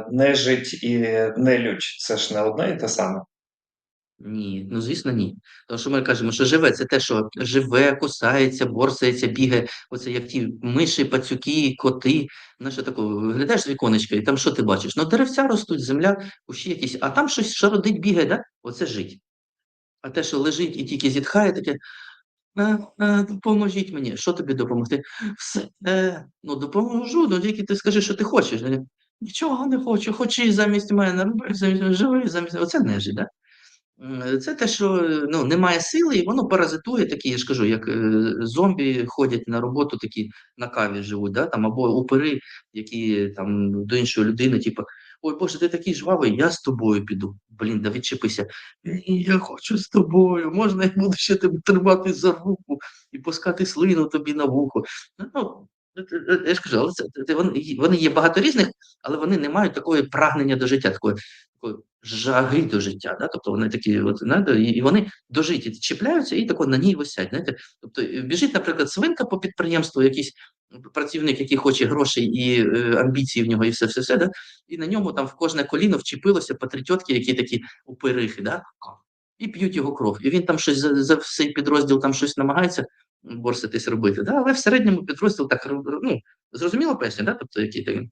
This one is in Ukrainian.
е, нежить і нелюдь- це ж не одне і те саме? Ні, ну, звісно, ні. Тому що ми кажемо, що живе- це те, що живе, кусається, борсається, бігає. Оце як ті миші, пацюки, коти. Знаєш, отако виглядаєш з віконечка, і там що ти бачиш? Ну, деревця ростуть, земля, кущі якісь, а там щось шародить, бігає, да? Оце жить. А те, що лежить і тільки зітхає, таке: "Е, е, допоможіть мені". Що тобі допомогти? "Все, е, ну, допоможу, ну, тільки ти скажи, що ти хочеш". "Нічого не хочу, хочи замість мене, роби замість мене, живи замість". Оце нежить, да? Це те, що, е, ну, немає сили, і воно паразитує, такі, я ж кажу, як, е, зомбі ходять на роботу, такі на каві живуть, да, там, або упири, які там до іншої людини, типу: "Ой, Боже, ти такий жвавий, я з тобою піду". Блін, да відчепися. Я хочу з тобою, можна я буду ще тебе тримати за руку і пускати слину тобі на вухо?" Ну, е, е, я ж кажу, але це вони вони є багато різних, але вони не мають такої прагнення до життя, такої такої жаги до життя, да. Тобто вони такі от, знаєте, і вони до житті чіпляються і тако на ній висять, знаєте. Тобто, е, біжить, наприклад, свинка по підприємству, якийсь працівник, який хоче грошей і, е, амбіції в нього, і все все все, да, і на ньому там в кожне коліно вчепилося по 3 тьотки, які такі упирихи, да, і п'ють його кров. І він там щось за за цей підрозділ там щось намагається борситись робити, да, але в середньому підрозділ так ну, зрозуміло песня, да, тобто який то?